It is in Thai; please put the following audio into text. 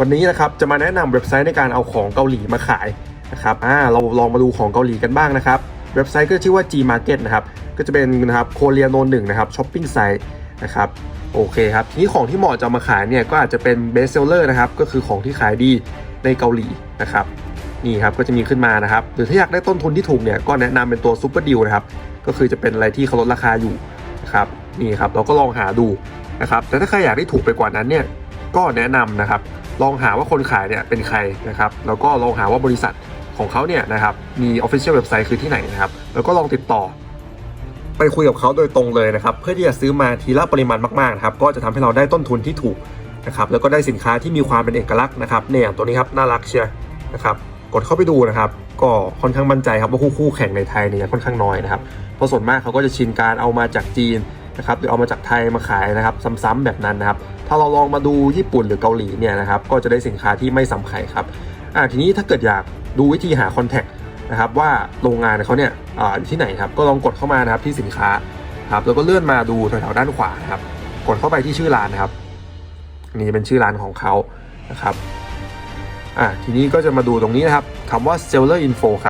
วันนี้นะครับจะมาแนะนำเว็บไซต์ในการเอาของเกาหลีมาขายนะครับอ่าเราลองมาดูของเกาหลีกันบ้างนะครับ เว็บไซต์ก็ชื่อว่า G Market นะครับ ก็จะเป็นนะครับโคเรียโนหนึ่งนะครับช้อปปิ้งไซต์นะครับโอเคครับทีนี้ของที่เหมาะจะมาขายเนี่ยก็อาจจะเป็นเบสเซลเลอร์นะครับก็คือของที่ขายดีในเกาหลีนะครับนี่ครับก็จะมีขึ้นมานะครับหรือถ้าอยากได้ต้นทุนที่ถูกเนี่ยก็แนะนำเป็นตัวซูเปอร์ดิวนะครับก็คือจะเป็นอะไรที่เขาลดราคาอยู่นะครับนี่ครับเราก็ลองหาดูนะครับแต่ถ้าใครอยากได้ถูกไปกว่านั้นเนี่ยก็แนะนำนะครับ ลองหาว่าคนขายเนี่ยเป็นใครนะครับแล้วก็ลองหาว่าบริษัทของเขาเนี่ยนะครับมี Official Website คือที่ไหนนะครับแล้วก็ลองติดต่อ ไปคุยกับเขาโดยตรงเลยนะครับเพื่อที่จะซื้อมาทีละปริมาณมากๆนะครับก็จะทำให้เราได้ต้นทุนที่ถูกนะครับแล้วก็ได้สินค้าที่มีความเป็นเอกลักษณ์นะครับเนี่ยอย่างตัวนี้ครับน่ารักเชียร์นะครับกดเข้าไปดูนะครับก็ค่อนข้างมั่นใจครับว่าคู่คู่แข่งในไทยเนี่ยค่อนข้างน้อยนะครับเพราะส่วนมากเขาก็จะชินการเอามาจากจีน นะครับหรือเอามาจากไทยมาขายนะครับซ้ำๆแบบนั้นนะครับถ้าเราลองมาดูญี่ปุ่นหรือเกาหลีเนี่ยนะครับก็จะได้สินค้าที่ไม่ซ้ำใครครับอ่าทีนี้ถ้าเกิดอยากดูวิธีหาคอนแทคนะครับว่าโรงงานเขาเนี่ยอาอยู่ที่ไหนครับก็ลองกดเข้ามานะครับที่สินค้าครับแล้วก็เลื่อนมาดูแถวๆด้านขวานะครับกดเข้าไปที่ชื่อร้านนะครับนี่เป็นชื่อร้านของเขานะครับอ่าทีนี้ก็จะมาดูตรงนี้นะครับคำว่า seller info ครับ